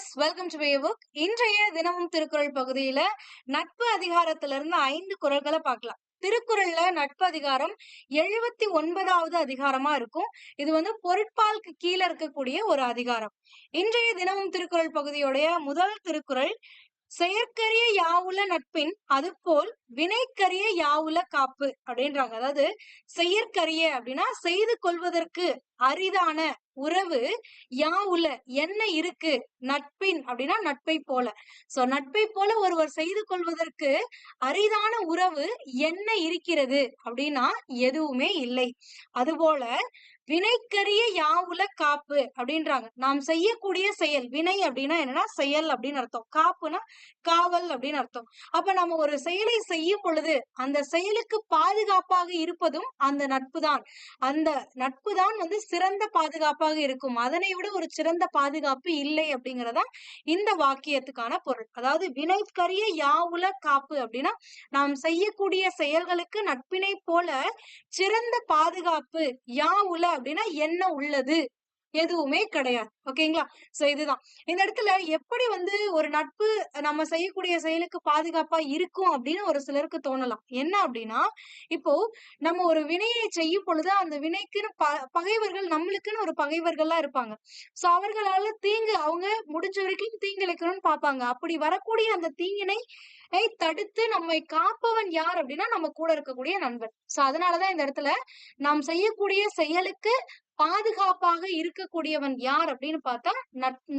Viewers welcome to book இன்றைய தினமும் திருக்குறள் பகுதியில நட்பு அதிகாரத்துல இருந்து ஐந்து குரல்களை பார்க்கலாம். திருக்குறள்ல நட்பு அதிகாரம் எழுபத்தி ஒன்பதாவது அதிகாரமா இருக்கும். இது வந்து பொருட்பாலுக்கு கீழே இருக்கக்கூடிய ஒரு அதிகாரம். இன்றைய தினமும் திருக்குறள் பகுதியுடைய முதல் திருக்குறள் செயற்கரிய யாவுல நட்பின் அது போல் வினைக்கரிய யாவுல காப்பு அப்படின்றாங்க. அதாவது செயற்கரிய அப்படின்னா செய்து கொள்வதற்கு அரிதான உறவு யா உள்ள என்ன இருக்கு? நட்பின் அப்படின்னா நட்பை போல. சோ நட்பை போல ஒருவர் செய்து கொள்வதற்கு அரிதான உறவு என்ன இருக்கிறது? அப்படின்னா எதுவுமே இல்லை. அதுபோல வினைக்கரிய யாவுல காப்பு அப்படின்றாங்க. நாம் செய்யக்கூடிய செயல் வினை அப்படின்னா என்னன்னா செயல் அப்படின்னு அர்த்தம். காப்புனா காவல் அப்படின்னு அர்த்தம். அப்ப நம்ம ஒரு செயலை செய்யும் பொழுது அந்த செயலுக்கு பாதுகாப்பாக இருப்பதும் அந்த நட்பு தான் அந்த நட்பு தான் வந்து சிறந்த பாதுகாப்பாக இருக்கும். அதனை விட ஒரு சிறந்த பாதுகாப்பு இல்லை அப்படிங்கறதா இந்த வாக்கியத்துக்கான பொருள். அதாவது வினைக்கரிய யாவுல காப்பு அப்படின்னா நாம் செய்யக்கூடிய செயல்களுக்கு நட்பினை போல சிறந்த பாதுகாப்பு யாவுல அப்படின்னா என்ன உள்ளது? எதுவுமே கிடையாது. ஓகேங்களா? சோ இதுதான். இந்த இடத்துல எப்படி வந்து ஒரு நட்பு நம்ம செய்யக்கூடிய செயலுக்கு பாதுகாப்பா இருக்கும் அப்படின்னு ஒரு சிலருக்கு தோணலாம். என்ன அப்படின்னா இப்போ நம்ம ஒரு வினையை செய்யும் பொழுது அந்த வினைக்குன்னு ப பகைவர்கள் நம்மளுக்குன்னு ஒரு பகைவர்கள்லாம் இருப்பாங்க. சோ அவர்களால தீங்கு அவங்க முடிஞ்ச வரைக்கும் தீங்கிழைக்கணும்னு பார்ப்பாங்க. அப்படி வரக்கூடிய அந்த தீங்கினை தடுத்து நம்மை காப்பவன் யார் அப்படின்னா நம்ம கூட இருக்கக்கூடிய நண்பன். சோ அதனாலதான் இந்த இடத்துல நாம் செய்யக்கூடிய செயலுக்கு பாதுகாப்பாக இருக்கக்கூடியவன் யார் அப்படின்னு பார்த்தா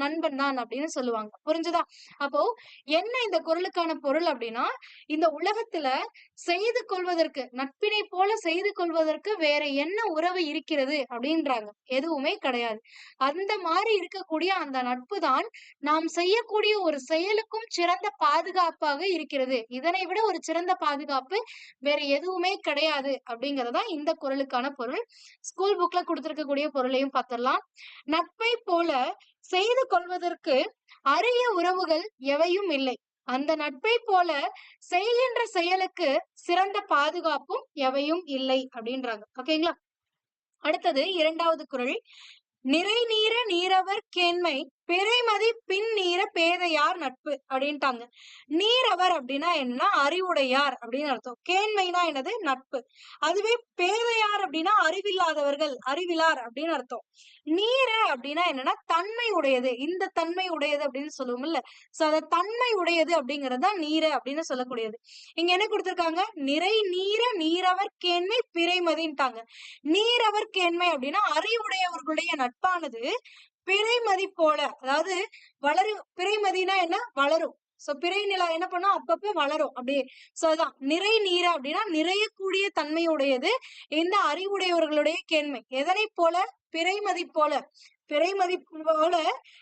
நண்பன் தான் அப்படின்னு சொல்லுவாங்க. புரிஞ்சுதா? அப்போ என்ன இந்த குரலுக்கான பொருள் அப்படின்னா இந்த உலகத்துல செய்து கொள்வதற்கு நட்பினை போல செய்து கொள்வதற்கு வேற என்ன உறவு இருக்கிறது அப்படின்றாங்க. எதுவுமே கிடையாது. அந்த மாதிரி இருக்கக்கூடிய அந்த நட்பு தான் நாம் செய்யக்கூடிய ஒரு செயலுக்கும் சிறந்த பாதுகாப்பாக இருக்கிறது. இதனை விட ஒரு சிறந்த பாதுகாப்பு வேற எதுவுமே கிடையாது அப்படிங்கறதா இந்த குரலுக்கான பொருள். ஸ்கூல் புக்ல கொடுத்திருக்க இருக்கக்கூடிய பொருளையும் பார்த்திடலாம். நட்பை போல செய்து கொள்வதற்கு அரிய உறவுகள் எவையும் இல்லை. அந்த நட்பை போல செய்கின்ற செயலுக்கு சிறந்த பாதுகாப்பும் எவையும் இல்லை அப்படின்றாங்க. ஓகேங்களா அடுத்தது இரண்டாவது குரல். நிறை நீர நீரவர் கேண்மை பிறைமதி பின் நீர பேதையார் நட்பு அப்படின்ட்டாங்க. நீரவர் அப்படின்னா என்னன்னா அறிவுடையார் அப்படின்னு அர்த்தம். கேண்மைனா என்னது? நட்பு. அதுவே பேதையார் அப்படின்னா அறிவில்லாதவர்கள் அறிவிலார் அப்படின்னு அர்த்தம். நீர அப்படின்னா என்னன்னா தன்மை உடையது இந்த தன்மை உடையது அப்படின்னு சொல்லுவோம் இல்ல சோ அந்த தன்மை உடையது அப்படிங்கறது தான் நீர அப்படின்னு சொல்லக்கூடியது. இங்க என்ன கொடுத்திருக்காங்க? நிறை நீர நீரவர் கேண்மை பிறைமதின்ட்டாங்க. நீரவர் கேண்மை அப்படின்னா அறிவுடையவர்களுடைய நட்பானது. பிறைமதி போல அதாவது வளரும் பிறைமதினா என்ன? வளரும். சோ பிறை நிலா என்ன பண்ணும்? அப்பப்ப வளரும். அப்படியே சோ அதான் நிறை நீர அப்படின்னா நிறையக்கூடிய தன்மையுடையது இந்த அறிவுடையவர்களுடைய கேண்மை. எதனை போல? பிறைமதி போல. பிறைமதி போல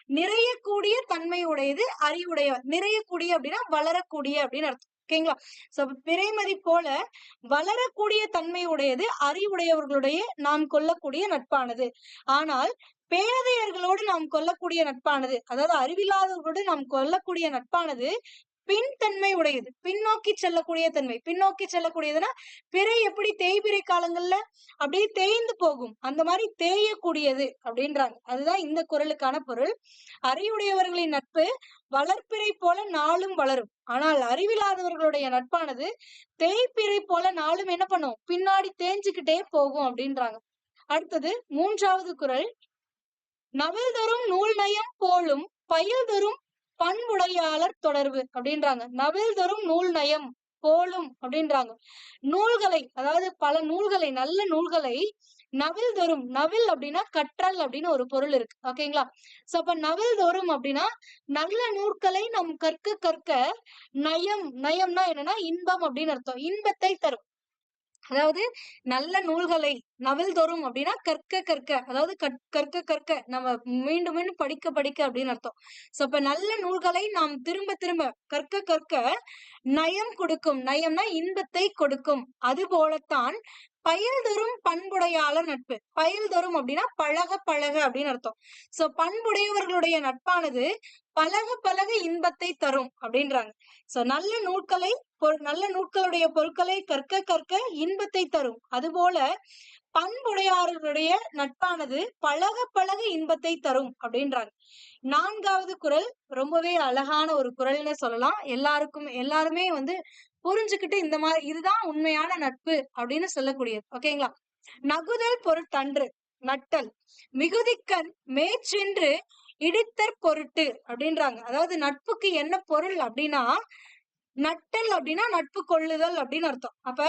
நிறையக்கூடிய தன்மையுடையது அறிவுடையவர் நிறையக்கூடிய அப்படின்னா வளரக்கூடிய அப்படின்னு அர்த்தம். ஓகேங்களா? சோ பிறைமதி போல வளரக்கூடிய தன்மையுடையது அறிவுடையவர்களுடைய நாம் கொள்ளக்கூடிய நட்பானது. ஆனால் பேதையர்களோடு நாம் கொல்லக்கூடிய நட்பானது அதாவது அறிவில்லாதவர்களோடு நாம் கொல்லக்கூடிய நட்பானது பின்தன்மை உடையது. பின்னோக்கி செல்லக்கூடிய தன்மை. பின்னோக்கி செல்லக்கூடியதுன்னா பிறை எப்படி தேய்பிறை காலங்கள்ல அப்படியே தேய்ந்து போகும். அந்த மாதிரி தேயக்கூடியது அப்படின்றாங்க. அதுதான் இந்த குரலுக்கான பொருள். அறிவுடையவர்களின் நட்பு வளர்ப்பிறை போல நாளும் வளரும். ஆனால் அறிவில்லாதவர்களுடைய நட்பானது தேய்ப்பிறை போல நாளும் என்ன பண்ணும்? பின்னாடி தேஞ்சுக்கிட்டே போகும் அப்படின்றாங்க. அடுத்தது மூன்றாவது குரல். நவில்தரும் நூல் நயம் போலும் பயில்தரும் பண்புடையாளர் தொடர்பு அப்படின்றாங்க. நவில்தரும் நூல் நயம் போலும் அப்படின்றாங்க. நூல்களை அதாவது பல நூல்களை நல்ல நூல்களை நவில் தோறும் நவில் அப்படின்னா கற்றல் அப்படின்னு ஒரு பொருள் இருக்கு. ஓகேங்களா சோ அப்ப நவில் தோறும் அப்படின்னா நல்ல நூற்களை நம் கற்க கற்க நயம் நயம்னா என்னன்னா இன்பம் அப்படின்னு அர்த்தம். இன்பத்தை தரும். அதாவது நல்ல நூல்களை நவில் தோறும் அப்படின்னா கற்க கற்க. அதாவது கற்க கற்க. நம்ம மீண்டும் மீண்டும் படிக்க படிக்க அப்படின்னு அர்த்தம். சோ இப்ப நல்ல நூல்களை நாம் திரும்ப திரும்ப கற்க கற்க நயம் கொடுக்கும். நயம்னா இன்பத்தை கொடுக்கும். அது போலத்தான் பயில் தரும் பண்புடையாளர் நட்பு. பயில் தரும் அப்படின்னா பழக பழக அப்படின்னு அர்த்தம். சோ பண்புடையவர்களுடைய நட்பானது பழக பழக இன்பத்தை தரும் அப்படின்றாங்க. சோ நல்ல நூட்களை நல்ல நூட்களுடைய பொருட்களை கற்க கற்க இன்பத்தை தரும். அதுபோல பண்புடையாரர்களுடைய நட்பானது பழக பழக இன்பத்தை தரும் அப்படின்றாங்க. நான்காவது குறள் ரொம்பவே அழகான ஒரு குரல்னு சொல்லலாம். எல்லாருக்கும் எல்லாருமே வந்து புரிஞ்சுக்கிட்டு இந்த மாதிரி இதுதான் உண்மையான நட்பு அப்படின்னு சொல்லக்கூடியது. ஓகேங்களா? நகுதல் பொருட்டன்று நட்டல் மிகுதிக்கண் மேற்சென்று இடித்தற் பொருட்டு அப்படின்றாங்க. அதாவது நட்புக்கு என்ன பொருள் அப்படின்னா நட்டல் அப்படின்னா நட்பு கொள்ளுதல் அப்படின்னு அர்த்தம். அப்ப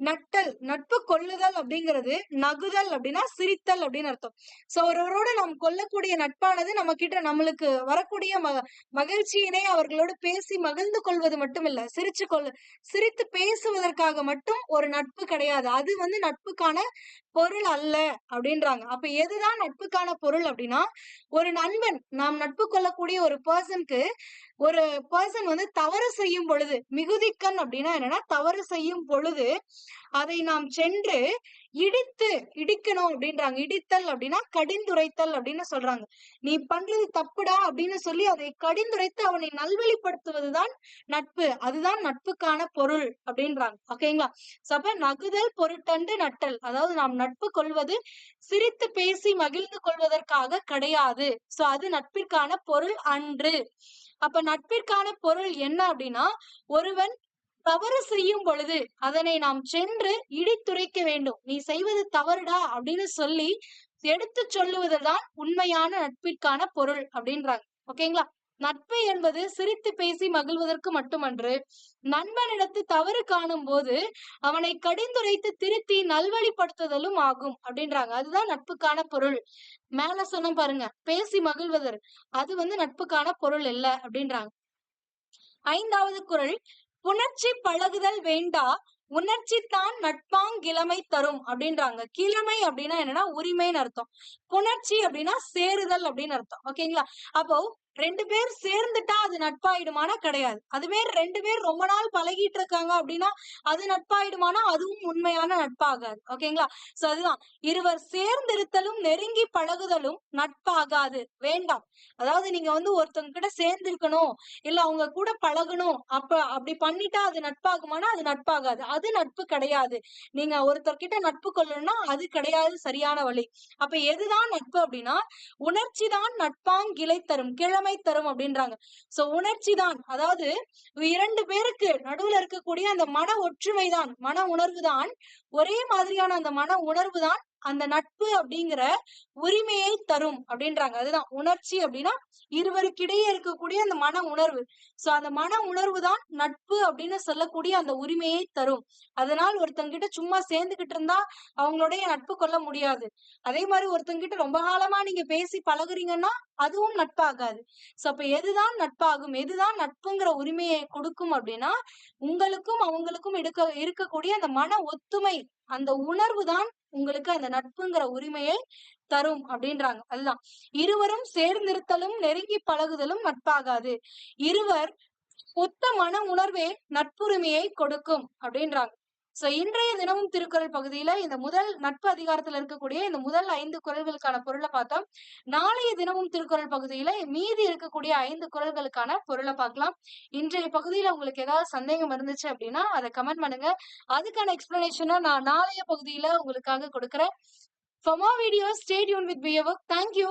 நட்டல் நட்பு கொள்ளுதல் அப்படிங்கிறது நகுதல் அப்படின்னா சிரித்தல் அப்படின்னு அர்த்தம். சோ ஒருவரோட நாம் கொள்ளக்கூடிய நட்பானது நம்ம கிட்ட நம்மளுக்கு வரக்கூடிய ம மகிழ்ச்சியினை அவர்களோடு பேசி மகிழ்ந்து கொள்வது மட்டுமில்ல. சிரிச்சு கொள்ள சிரித்து பேசுவதற்காக மட்டும் ஒரு நட்பு கிடையாது. அது வந்து நட்புக்கான பொருள் அல்ல அப்படின்றாங்க. அப்ப எதுதான் நட்புக்கான பொருள் அப்படின்னா ஒரு நண்பன் நாம் நட்பு கொள்ளக்கூடிய ஒரு பர்சனுக்கு ஒரு பர்சன் வந்து தவறு செய்யும் பொழுது மிகுதிக்கண் அப்படின்னா என்னன்னா தவறு செய்யும் பொழுது அதை நாம் சென்று இடித்து இடிக்கணும் அப்படின்றாங்க. இடித்தல் அப்படின்னா கடிந்துரைத்தல் அப்படின்னு சொல்றாங்க. நீ பண்றது தப்புடா அப்படின்னு சொல்லி அதை கடிந்துரைத்து அவனை நல்வழிப்படுத்துவதுதான் நட்பு. அதுதான் நட்புக்கான பொருள் அப்படின்றாங்க. ஓகேங்களா? சப்ப நகுதல் பொருட்டண்டு நட்டல். அதாவது நாம் நட்பு கொள்வது சிரித்து பேசி மகிழ்ந்து கொள்வதற்காக கிடையாது. சோ அது நட்பிற்கான பொருள் அன்று. அப்ப நட்பிற்கான பொருள் என்ன அப்படின்னா ஒருவன் தவறு செய்யும் பொழுது அதனை நாம் சென்று இடித்துரைக்க வேண்டும். நீ செய்வது தவறுடா அப்படின்னு சொல்லி எடுத்து சொல்லுவதுதான் உண்மையான நட்பிற்கான பொருள் அப்படின்றாங்க. ஓகேங்களா நட்பு என்பது சிரித்து பேசி மகிழ்வதற்கு மட்டுமன்று நண்பனிடத்து தவறு காணும் போது அவனை கடிந்துரைத்து திருத்தி நல்வழிப்படுத்துதலும் ஆகும் அப்படின்றாங்க. அதுதான் நட்புக்கான பொருள். மேல சொன்ன பாருங்க பேசி மகிழ்வதர் அது வந்து நட்புக்கான பொருள் இல்ல அப்படின்றாங்க. ஐந்தாவது குரல் புணர்ச்சி பழகுதல் வேண்டா உணர்ச்சி தான் நட்பாங்கிழமை தரும் அப்படின்றாங்க. கிழமை அப்படின்னா என்னன்னா உரிமைன்னு அர்த்தம். புணர்ச்சி அப்படின்னா சேருதல் அப்படின்னு அர்த்தம். ஓகேங்களா? அப்போ ரெண்டு பேர் சேர்ந்துட்டா அது நட்பாயிடுமானா கிடையாது. அதுவே ரெண்டு பேர் ரொம்ப நாள் பழகிட்டு இருக்காங்க அப்படின்னா அது நட்பாயிடுமானா அதுவும் உண்மையான நட்பாகாது. ஓகேங்களா? சோ அதுதான். இருவர் சேர்ந்திருத்தலும் நெருங்கி பழகுதலும் நட்பாகாது. வேண்டாம். அதாவது நீங்க வந்து ஒருத்தவங்க கிட்ட சேர்ந்திருக்கணும். இல்ல அவங்க கூட பழகணும். அப்ப அப்படி பண்ணிட்டா அது நட்பாகுமானா அது நட்பாகாது. அது நட்பு கிடையாது. நீங்க ஒருத்தர்கிட்ட நட்பு கொள்ளணும்னா அது கிடையாது சரியான வழி. அப்ப எதுதான் நட்பு அப்படின்னா உணர்ச்சி தான் நட்பாங்கிளை தரும் கிழமை தரும் அப்படின்றாங்க. சோ உணர்ச்சி தான். அதாவது இரண்டு பேருக்கு நடுவுல இருக்கக்கூடிய அந்த மன ஒற்றுமை தான் மன உணர்வு தான். ஒரே மாதிரியான அந்த மன உணர்வு தான் அந்த நட்பு அப்படிங்கிற உரிமையை தரும் அப்படின்றாங்க. அதுதான் உணர்ச்சி அப்படின்னா இருவருக்கிடையே இருக்கக்கூடிய அந்த மன உணர்வு. சோ அந்த மன உணர்வு தான் நட்பு அப்படின்னு சொல்லக்கூடிய அந்த உரிமையை தரும். அதனால் ஒருத்தங்கிட்ட சும்மா சேர்ந்துகிட்டு இருந்தா அவங்களுடைய நட்பு கொள்ள முடியாது. அதே மாதிரி ஒருத்தங்கிட்ட ரொம்ப காலமா நீங்க பேசி பழகுறீங்கன்னா அதுவும் நட்பாகாது. சோ அப்ப எதுதான் நட்பாகும் எதுதான் நட்புங்கிற உரிமையை கொடுக்கும் அப்படின்னா உங்களுக்கும் அவங்களுக்கும் எடுக்க இருக்கக்கூடிய அந்த மன ஒத்துமை அந்த உணர்வு தான் உங்களுக்கு அந்த நட்புங்கிற உரிமையை தரும் அப்படின்றாங்க. அதுதான். இருவரும் சேர்ந்திருத்தலும் நெருங்கி பழகுதலும் நட்பாகாது. இருவர் ஒத்த மன உணர்வே நட்புரிமையை கொடுக்கும் அப்படின்றாங்க. சோ இன்றைய தினமும் திருக்குறள் பகுதியில இந்த முதல் நட்பு அதிகாரத்துல இருக்கக்கூடிய இந்த முதல் ஐந்து குரல்களுக்கான பொருளை பார்த்தோம் நாளைய தினமும் திருக்குறள் பகுதியில மீதி இருக்கக்கூடிய ஐந்து குரல்களுக்கான பொருளை பார்க்கலாம் இன்றைய பகுதியில உங்களுக்கு ஏதாவது சந்தேகம் இருந்துச்சு அப்படின்னா அதை கமெண்ட் பண்ணுங்க அதுக்கான எக்ஸ்பிளனேஷனை நான் நாளைய பகுதியில உங்களுக்காக கொடுக்குறேன் For more videos, stay tuned with BioWork. Thank you.